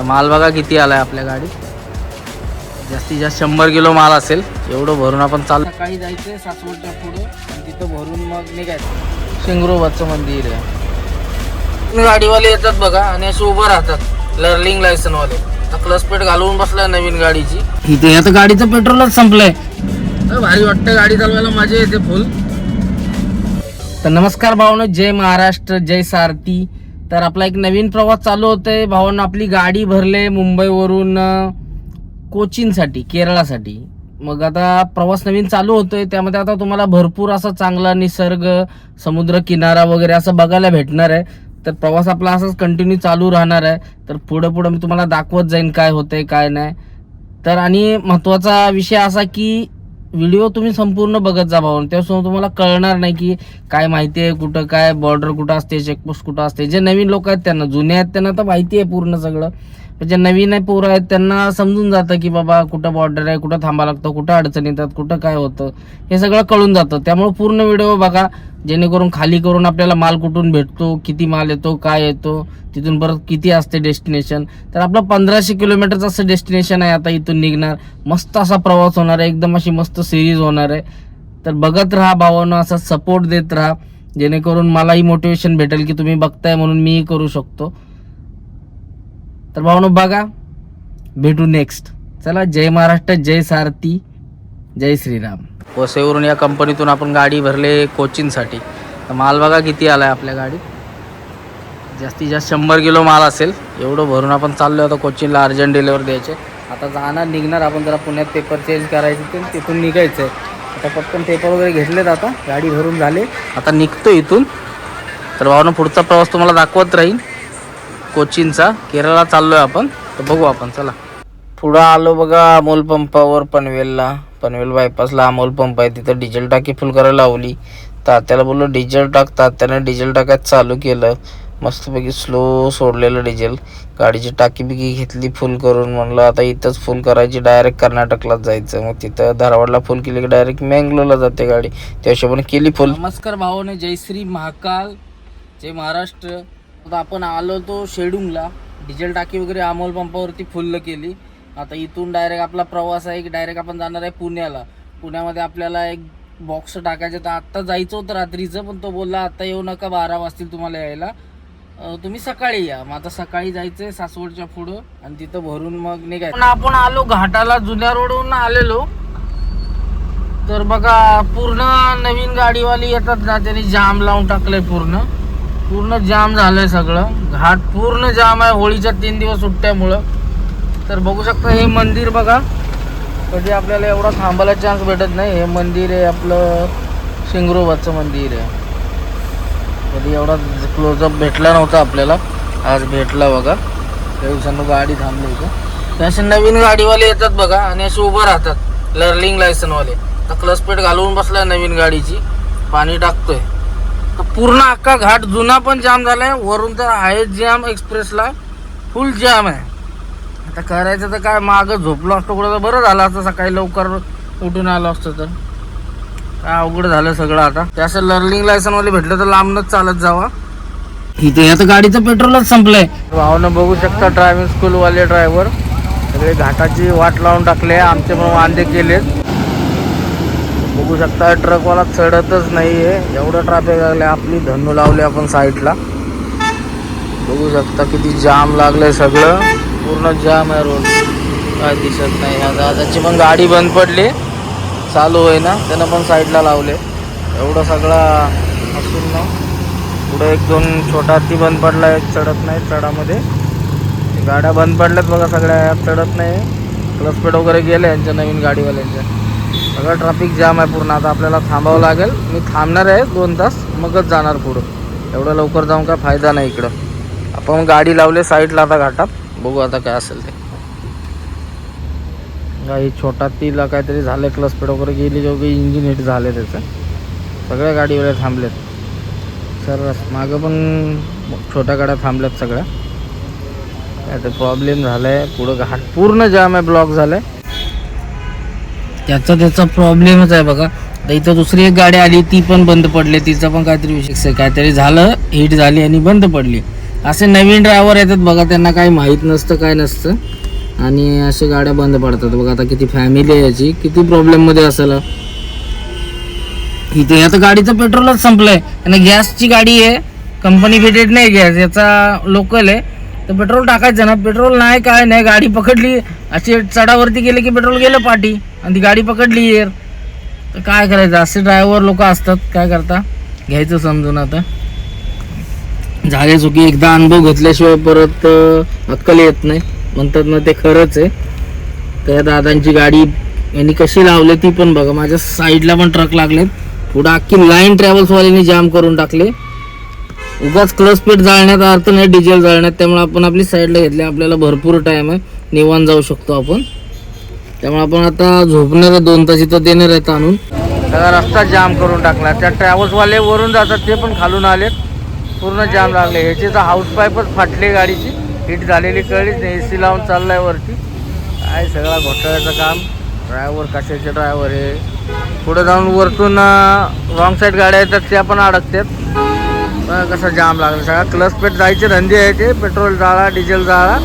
तर माल बघा किती आलाय आपल्या गाडीत. जास्तीत जास्त शंभर किलो माल असेल. एवढं भरून आपण चाल सकाळी जायचंय सासवडच्या पुढे. तिथं भरून मग निघायचं. शिंगरोबाचं मंदिर आहे. गाडीवाले येतात बघा आणि असे उभं राहतात. लर्निंग लायसन वाले क्लच पेट घालवून बसलाय नवीन गाडीची. इथे आता गाडीचं पेट्रोलच संपलंय. भारी वाटतं गाडी चालवायला मजा येते फुल तर नमस्कार भावनो जय महाराष्ट्र जय सारथी. तर आपला एक नवीन प्रवास चालू होतोय. भावानं आपली गाडी भरले मुंबईवरून कोचिनसाठी कोचीनसाठी केरळासाठी. मग आता प्रवास नवीन चालू होतोय. त्यामध्ये आता तुम्हाला भरपूर असा चांगला निसर्ग समुद्र किनारा वगैरे असं बघायला भेटणार आहे. तर प्रवास आपला असाच कंटिन्यू चालू राहणार आहे. तर पुढं पुढं मी तुम्हाला दाखवत जाईन काय होतंय काय नाही. तर आणि महत्त्वाचा विषय असा की व्हिडिओ तुम्ही संपूर्ण बघत जा भाऊन त्यासमोर तुम्हाला कळणार नाही की काय माहिती आहे कुठं काय बॉर्डर कुठं असते चेकपोस्ट कुठं असते. जे नवीन लोक आहेत त्यांना जुने आहेत त्यांना तर माहिती आहे पूर्ण सगळं. म्हणजे जे नवीन आहे पोरं आहेत त्यांना समजून जातं की बाबा कुठं बॉर्डर आहे कुठं थांबा लागतं कुठं अडचण येतात कुठं काय होतं हे सगळं कळून जातं. त्यामुळे पूर्ण व्हिडिओ बघा जेणेकरून खाली करून आपल्याला माल कुठून भेटतो किती माल येतो काय येतो तिथून परत किती असते डेस्टिनेशन तर आपलं पंधराशे किलोमीटरचं असं डेस्टिनेशन आहे आता इथून निघणार. मस्त असा प्रवास होणार आहे एकदम अशी मस्त सिरीज होणार आहे. तर बघत राहा भावानं असा सपोर्ट देत राहा. जेणेकरून मलाही मोटिवेशन भेटेल की तुम्ही बघताय म्हणून मीही करू शकतो. तर भावनो बघा भेटू नेक्स्ट चला जय महाराष्ट्र जय सारथी जय श्रीराम. वसईवरून या कंपनीतून आपण गाडी भरले कोचिंगसाठी तर माल बघा किती आला आहे आपल्या गाडीत. जास्तीत जास्त शंभर किलो माल असेल. एवढं भरून आपण चाललो आता कोचिंगला अर्जंट डिलेवर द्यायचे. आता जाणार निघणार आपण जरा पुण्यात पेपर चेंज करायचे ते तिथून निघायचं आहे आता पटकन पेपर वगैरे घेतलेत आता गाडी भरून झाले. आता निघतो इथून. तर भावना पुढचा प्रवास तुम्हाला दाखवत राहील कोचीनचा. केरळला चाललोय आपण. तर बघू आपण चला. पुढं आलो बघा अमोल पंपावर पनवेलला. पनवेल बायपासला अमोल पंप आहे. तिथं डिझेल टाकी फुल करायला लावली. तात्याला बोललो डिझेल टाक. तात्यानं डिझेल टाकायचं चालू केलं. मस्तपैकी स्लो सोडलेलं डिझेल. गाडीची टाकी बिकी घेतली फुल करून. म्हणलं आता इथंच फुल करायची. डायरेक्ट कर्नाटकलाच जायचं. मग तिथं धारवाडला फुल केली. की डायरेक्ट मँगलोरला जाते गाडी. त्या हिशोबाने केली फुल नमस्कार भावाने. जय श्री महाकाल. जय महाराष्ट्र. आता आपण आलो तो शेडूंगला. डिझेल टाकी वगैरे अमोल पंपावरती फुल्ल केली. आता इथून डायरेक्ट आपला प्रवास आहे की डायरेक्ट आपण जाणार आहे पुण्याला. पुण्यामध्ये आपल्याला एक बॉक्स टाकायचं तर आत्ता जायचं होतं रात्रीचं पण तो बोलला आता येऊ नका बारा वाजतील तुम्हाला यायला. तुम्ही सकाळी या. मग आता सकाळी जायचंय सासवडच्या पुढं आणि तिथं भरून मग निघायचं. पण आपण आलो घाटाला जुन्या रोडवरून आलेलो. तर बघा पूर्ण नवीन गाडीवाली येतात ना त्यांनी जाम लावून टाकलंय पूर्ण. पूर्ण जाम झालंय सगळं. घाट पूर्ण जाम आहे होळीच्या तीन दिवस सुट्ट्यामुळं. तर बघू शकता हे मंदिर बघा. कधी आपल्याला एवढा थांबायला चान्स भेटत नाही. हे मंदिर आहे आपलं शिंगरोबाचं मंदिर आहे. कधी एवढा क्लोजअप भेटला नव्हता आपल्याला. आज भेटला बघा. त्या दिवसांना गाडी थांबली होती. असे नवीन गाडीवाले येतात बघा आणि असे उभं राहतात. लर्निंग लायसनवाले तर क्लच पेट घालवून बसला नवीन गाडीची. पाणी टाकतोय. पूर्ण अख्खा घाट जुना पण जाम झालाय. वरून तर आहे जाम एक्सप्रेसला फुल जाम आहे. आता करायचं तर काय मागं झोपलो असतो कुठं तर. बरं झालं असतं सकाळी लवकर उठून आलो असतो तर. काय अवघड झालं सगळं आता. त्याचं लर्निंग लायसन वाले भेटलं तर लांबनच चालत जावा. इथे आता गाडीचं पेट्रोलच संपलंय. भावनं बघू शकता ड्रायव्हिंग स्कूलवाले ड्रायव्हर सगळे घाटाची वाट लावून टाकले. आमचे पण वांदे केलेत. बघू शकता ट्रकवाला चढतच नाही आहे एवढं ट्रॅफिक लागलं आपली धनू लावली आपण साईडला बघू शकता किती जाम लागलंय सगळं. पूर्ण जाम आहे रोड काय दिसत नाही. ह्या दादाची पण गाडी बंद पडली. चालू होय ना त्यानं पण साईडला लावले. एवढं सगळा असून ना पुढे एक दोन छोटा ती बंद पडला आहे चढत नाही चढामध्ये. गाड्या बंद पडल्यात बघा सगळ्या चढत नाही. क्लसपेट वगैरे गेले यांच्या नवीन गाडीवाल्यांच्या. सगळं ट्रॅफिक जाम आहे पूर्ण. आता आपल्याला थांबावं लागेल. मी थांबणार आहे दोन तास. मगच जाणार पुढं. एवढं लवकर जाऊन काय फायदा नाही इकडं. आपण गाडी लावले साईडला आता घाटात. बघू आता काय असेल ते. काही छोटा तिला काहीतरी झालं क्लस पेड वगैरे गेली जो इंजिन हिट झाले त्याचं. सगळ्या गाडीवर थांबलेत. सर मागं पण छोट्या गाड्या थांबल्यात सगळ्या. काय ते प्रॉब्लेम झालाय. पुढं घाट पूर्ण जाम आहे ब्लॉक झालाय. त्याचा त्याचा प्रॉब्लेमच आहे बघा. तर इथं दुसरी एक गाडी आली ती पण बंद पडली. तिचं पण काहीतरी विशेष काहीतरी झालं हिट झाली आणि बंद पडली. असे नवीन ड्रायव्हर येतात बघा त्यांना काही माहीत नसतं काय नसतं. आणि असे गाड्या बंद पडतात. बघा आता किती फॅमिली आहे याची. किती प्रॉब्लेममध्ये असेल. इथे आता गाडीचं पेट्रोलच संपलंय. आणि गॅसची गाडी आहे. कंपनी फिटेड नाही गॅस. याचा लोकल आहे. तर पेट्रोल टाकायचं ना. पेट्रोल नाही काय नाही. गाडी पकडली. असे चढावरती गेले की पेट्रोल गेलं पाठी. आणि ती गाडी पकडली येर. तर काय करायचं? असे ड्रायव्हर लोक असतात. काय करता? घ्यायचं समजून आता. झाले चुकी. एकदा अनुभव घेतल्याशिवाय परत अक्कल येत नाही. म्हणतात ना ते खरंच आहे. त्या दादांची गाडी यांनी कशी लावली ती पण बघा. माझ्या साईडला पण ट्रक लागलेत. पुढं अख्खी लाईन ट्रॅव्हल्सवाल्यांनी जाम करून टाकले. उगाच क्लच पेट जाळण्यात अर्थ नाही डिझेल जाळण्यात. त्यामुळे आपण आपली साईडला घेतली. आपल्याला भरपूर टाइम आहे. निवान जाऊ शकतो आपण. त्यामुळे आपण आता झोपणार दोन तास इथं देणार आहेत आणून. सगळा रस्ता जाम करून टाकला. त्या ट्रॅव्हल्सवाले वरून जातात ते पण खालून आलेत. पूर्ण जाम लागले. ह्याची तर हाऊस पाईपच फाटली गाडीची. हिट झालेली कळलीच नाही. ए सी लावून चाललाय वरती. काय सगळा घोटाळ्याचं काम. ड्रायव्हर कशाचे ड्रायव्हर आहे पुढे जाऊन वरतून रॉंग साईड गाड्या येतात त्या पण अडकतात. कसं जाम लागला. सगळा क्लच पेट जायचे धंदे आहे ते. पेट्रोल जाळा डिझेल जाळा.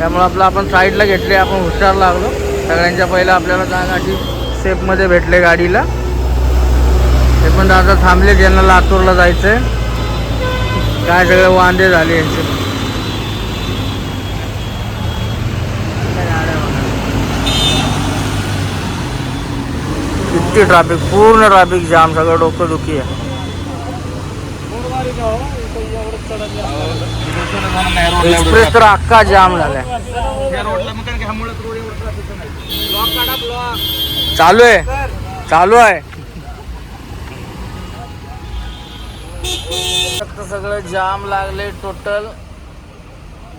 त्यामुळं आपलं आपण साईडला घेतले आपण हुशार लागलो. सगळ्यांच्या पहिलं आपल्याला जागाची सेफमध्ये भेटले गाडीला. ते पण दादा थांबले ज्यांना लातूरला जायचं आहे काय सगळे वांदे झाले यांचे. किती ट्रॅफिक पूर्ण ट्रॅफिक जाम सगळं डोकं दुखी आहे. एक्सप्रेस तर अख्खा जाम झालाय. चालू आहे. चालू आहे. फक्त सगळं जाम लागले टोटल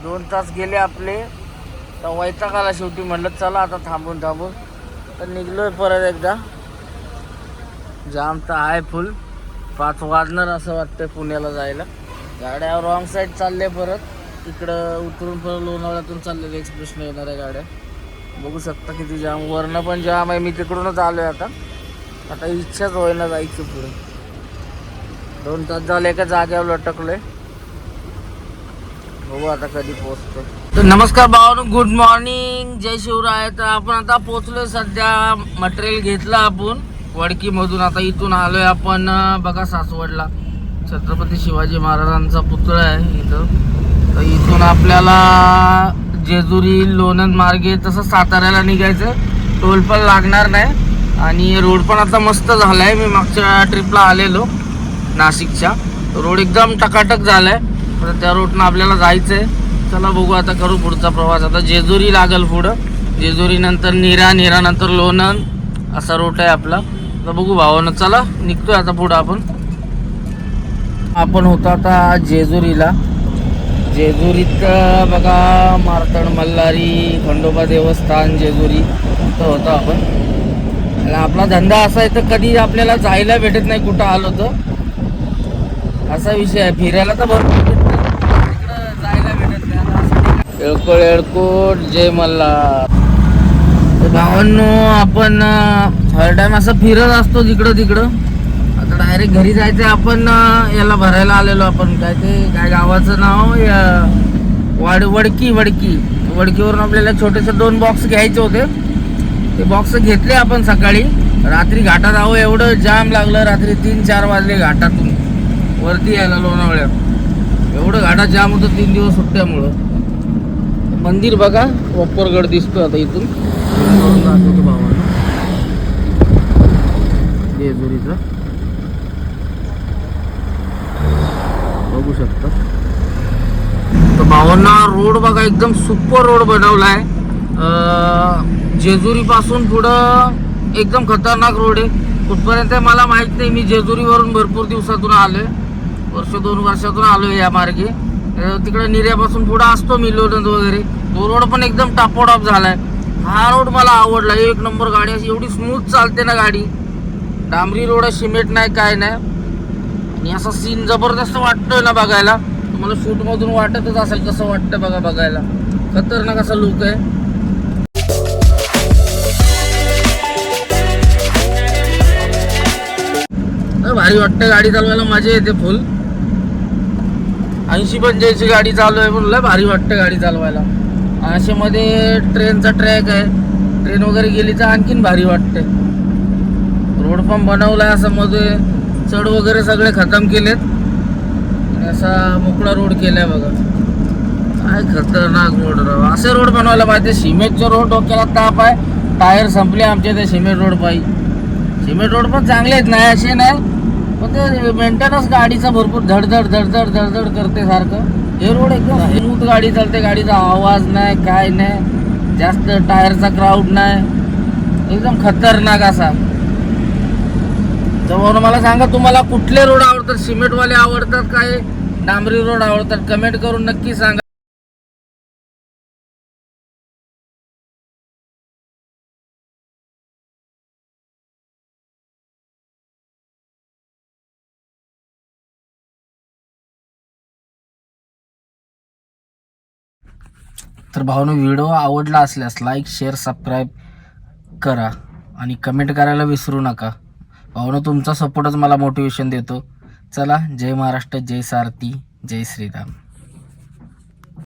दोन तास गेले आपले. तर वैताग आला शेवटी म्हणलं चला आता थांबून थांबून. तर निघलोय परत एकदा. जाम तर आहे फुल पाच वाजणार असं वाटतंय पुण्याला जायला. गाड्या रॉंग साईड चालले परत. तिकडं उतरून परत लोणावळ्यातून चाललेले एक्सप्रेसने येणाऱ्या गाड्या. बघू शकता किती जाम वरणं पण जाम आहे. मी तिकडूनच आलो आहे आता. आता इच्छाच होईना जायचं पुढे. दोन तास झाले एका जागेवर लटकलोय. बघू आता कधी पोहोचतो तर नमस्कार भावानो. गुड मॉर्निंग जय शिवराय. तर आपण आता पोहोचलोय सध्या. मटेरियल घेतलं आपण. वडकीमधून. आता इथून आलोय आपण बघा सासवडला. छत्रपती शिवाजी महाराजांचा पुतळा आहे इथं. तर इथून आपल्याला जेजुरी लोणंद मार्गे तसं साताऱ्याला निघायचं. टोल पण लागणार नाही. आणि रोड पण आता मस्त झालाय. मी मागच्या ट्रिपला आलेलो नाशिकच्या. रोड एकदम टकाटक झाला आहे तर त्या रोडनं आपल्याला जायचं आहे चला बघू आता करू पुढचा प्रवास. आता जेजुरी लागल पुढं. जेजुरीनंतर निरा निरा नंतर लोणंद. असा रोड आहे आपला. तर बघू भावानं. चला निघतोय आता पुढं आपण. आपण होतो आता जेजुरीला. जेजुरीत बघा मार्तंड मल्हारी खंडोबा देवस्थान जेजुरी इथं होतो आपण. आणि आपला धंदा असा आहे तर कधी आपल्याला जायला भेटत नाही कुठं आलो तर. असा विषय आहे. फिरायला तर भरपूर. तिकडं जायला भेटत नाही? येळकोट येळकोट जय मल्हार. तर भावांनो आपण हर टाइम असं फिरत असतो जिकडं तिकडं. आता डायरेक्ट घरी जायचं आपण याला भरायला आलेलो आपण. काय ते काय गावाचं नाव या- वाड वडकी वडकी. वडकीवरून आपल्याला छोटेसे दोन बॉक्स घ्यायचे होते. ते बॉक्स घेतले आपण सकाळी. रात्री घाटात आहो एवढं जाम लागलं. रात्री तीन चार वाजले घाटातून. वरती यायला लोणावळ्यात. एवढं घाटात जाम होतं तीन दिवस सुट्ट्यामुळं. मंदिर बघा वप्परगड दिसतो आता इथून. दाखवतो भावाला. जेजुरीचं. बघू शकता. तर भावांना रोड बघा एकदम सुपर रोड बनवला आहे जेजुरीपासून पुढं एकदम खतरनाक रोड आहे. कुठपर्यंत आहे मला माहीत नाही. मी जेजुरीवरून भरपूर दिवसातून आलो आहे वर्ष दोन वर्षातून आलो आहे या मार्गे. तिकडे निर्यापासून पुढं असतो मी लोणंद वगैरे. तो रोड पण एकदम टापोटॉप आहे हा रोड मला आवडला. एक नंबर गाडी अशी एवढी स्मूथ चालते ना गाडी. डांबरी रोड आहे सिमेंट नाही काय नाही. आणि असा सीन जबरदस्त वाटतोय ना बघायला. तुम्हाला शूटमधून वाटतच असेल कसं वाटतं बघा बघायला. खतरनाक असा लुक आहे. भारी वाटतं गाडी चालवायला मजा येते फुल ऐंशी पंच्याऐंशी गाडी चालू आहे म्हणलं लय भारी वाटतं गाडी चालवायला. असे मध्ये ट्रेनचा ट्रॅक आहे. ट्रेन वगैरे गेली तर आणखीन भारी वाटते रोड पण बनवलाय असं मध्ये. चढ वगैरे सगळे खतम केलेत. आणि असा मोकळा रोड केलाय बघा. काय खतरनाक रोड राव असे रोड बनवायला पाहिजे. सिमेंटचे रोड डोक्याला ताप आहे. टायर संपले आमच्या ते सिमेंट रोड पाहिजे सिमेंट रोड पण चांगले आहेत. नाही असे नाही. पण ते मेंटेनन्स गाडीचं भरपूर धडधड धडधड धडधड करते सारखं. हे रोड एकदम स्मूथ गाडी चालते. गाडीचा आवाज नाही काय नाही. जास्त टायरचा क्राऊड नाही. एकदम खतरनाक असा. तर मला सांगा तुम्हाला कुठले रोड आवडतात? सिमेंटवाले आवडतात काय? डांबरी रोड आवडतात? कमेंट करून नक्की सांगा. तर भावनो व्हिडिओ आवडला असल्यास लाईक शेअर सबस्क्राईब करा आणि कमेंट करायला विसरू नका. भावनो तुमचा सपोर्टच मला मोटिवेशन देतो. चला जय महाराष्ट्र जय सारथी जय श्रीराम.